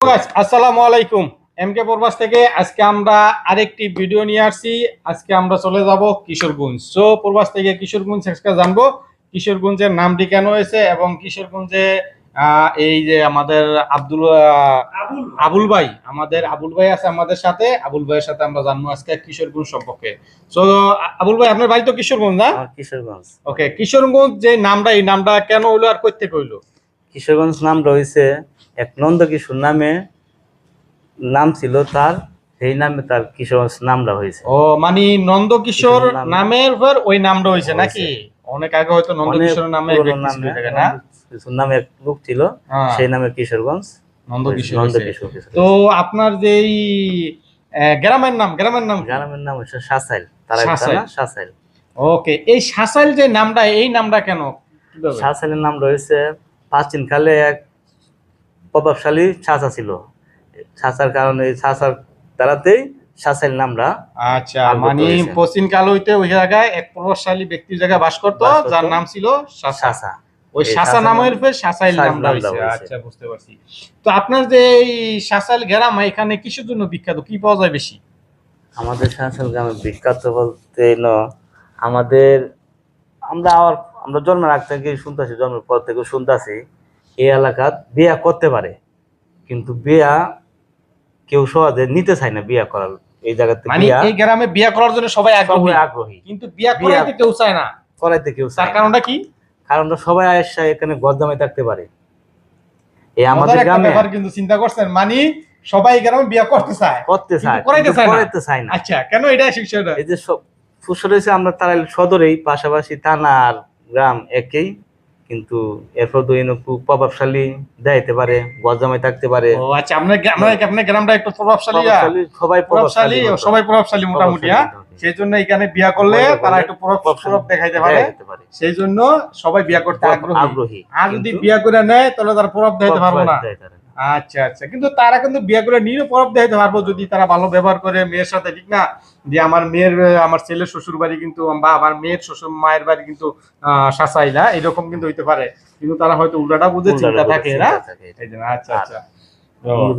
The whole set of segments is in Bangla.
আসসালামু আলাইকুম। এম কে প্রবাস থেকে আজকে আমরা আরেকটি ভিডিও নিয়ে আসছি। আজকে আমরা চলে যাব কিশোরগঞ্জ। সো প্রবাস থেকে কিশোরগঞ্জ আজকে জানব কিশোরগঞ্জের নামটি কেন হয়েছে এবং কিশোরগঞ্জে এই যে আমাদের আব্দুল আবুল ভাই। আমাদের আবুল ভাই আছে আমাদের সাথে। আবুল ভাইয়ের সাথে আমরা জানব আজকে কিশোরগঞ্জ সম্পর্কে। সো আবুল ভাই আপনার বাড়ি তো কিশোরগঞ্জ না? কিশোরগঞ্জ। ওকে কিশোরগঞ্জ যে নামটা এই নামটা কেন হইল আর কইতে কইলো কিশোরগঞ্জ নাম রয়েছে এক নন্দ কিশোর নামে নাম ছিল তার সেই নামে তার কিশোরগঞ্জ নামটা হয়েছে। ও মানে নন্দকিশোর কিশোর নামের পর ওই নামটা হয়েছে। নাকি? অনেক আগে হয়তো নামে পুরনো ব্যক্তি ছিল নামে কিশোর নামে এক লোক ছিল হ্যাঁ, সেই নামে কিশোরগঞ্জ নন্দ কিশোর কিশোর। তো আপনার গ্রামের নাম গ্রামের নাম গ্রামের নাম হচ্ছে সাসাইল তারা সাসাইল। সাসাইল। ওকে এই শাসাইল যে নামটা এই নামটা কেন? সাসাইলের নাম রয়েছে প্রাচীন কালে এক প্রভাবশালী চাচা ছিল। চাচার কারণে চাচার দ্বারাতেই সাসাইল নামটা আচ্ছা মানে। পশ্চিম কাল হইতে ওই জায়গায় এক প্রভাবশালী ব্যক্তির জায়গায় বাস করতো যার নাম ছিল সাসা ওই শাসা নামের শাসাইল শাসাইল নামটা। আচ্ছা বুঝতে পারছি। তো আপনার যে এই শাসাইল গ্রাম এখানে কিসের জন্য বিখ্যাত? কি পাওয়া যায় বেশি? আমাদের সাসাইল গ্রামে বিখ্যাত বলতে ন আমাদের আমরা আর আমরা জন্মের আগ থেকে শুনতেছি জন্মের পর থেকে শুনতেছি এই এলাকাত বিয়া করতে পারে। কিন্তু বিয়া কেউ সহজে নিতে চায় না বিয়া করার এই জায়গাতে মানে এই গ্রামে বিয়ে করার জন্য সবাই আগ্রহী। আগ্রহী। কিন্তু বিয়া- করাইতে কেউ চায় না। করাইতে কেউ চায় কারণটা কি? কারণটা সবাই আয়সা এখানে গদ্দামে থাকতে পারে। এই আমাদের গ্রামে কিন্তু চিন্তা করছেন মানে সবাই গ্রামে বিয়ে করতে চায়। করতে চায় করাইতে চায় না। করাইতে চায় না। আচ্ছা কেন এটা শিক্ষাটা এই যে সব ফুসর আমরা তারা সদরেই পাশাপাশি থানা আর গ্রাম একই কিন্তু এরপর দুই খুব প্রভাবশালী দেখাইতে পারে গজামাই থাকতে পারে। ও আচ্ছা আপনার আপনার গ্রামটা একটু প্রভাবশালী সবাই প্রভাবশালী সবাই প্রভাবশালী মোটামুটি হ্যাঁ? সেই জন্য এখানে বিয়া করলে তারা একটু প্রভাব দেখাইতে পারে। সেই জন্য সবাই বিয়া করতে আগ্রহী। আর যদি বিয়া করে নেয় তাহলে তারা প্রভাব দেখাইতে পারব না। আচ্ছা আচ্ছা। কিন্তু তারা কিন্তু বিয়ে করে নিয়ে প্রভাব দেখাইতে পারব যদি তারা ভালো ব্যবহার করে মেয়ের সাথে ঠিক না? যে আমার মেয়ের আমার ছেলের শ্বশুর বাড়ি কিন্তু বা আমার মেয়ের শ্বশুর মায়ের বাড়ি কিন্তু আহ শাসাইলা এরকম কিন্তু হইতে পারে। কিন্তু তারা হয়তো উল্টাটা বুঝে চিন্তা থাকে না? আচ্ছা আচ্ছা।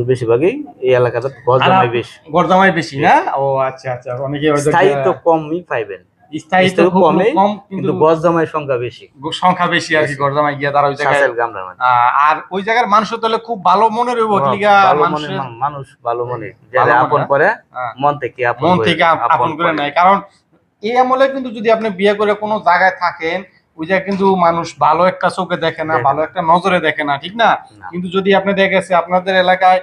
বেশিরভাগই এই এলাকাতে গজামাই বেশি। বেশি না? ও আচ্ছা আচ্ছা। অনেকে হয়তো কমই পাইবেন। কিন্তু সংখ্যা বেশি সংখ্যা বেশি আর কি বেশি। গিয়া তারা ওই জায়গায় সাসেল গ্রামের মধ্যে আহ, আর ওই জায়গার মানুষ তাহলে খুব ভালো মনের হইব লিগা ভালো মনের মানুষের মা- মানুষ ভালো মনে যারা আপন হ্যাঁ? করে হ্যাঁ। মন থেকে আপন মন থেকে আপন করে নেয় কারণ এই আমলে কিন্তু যদি আপনি বিয়ে করে কোনো জায়গায় থাকেন ওই জায়গায় কিন্তু মানুষ ভালো একটা চোখে দেখে না ভালো একটা নজরে দেখে না ঠিক না না। কিন্তু যদি আপনি দেখেছে আপনাদের এলাকায়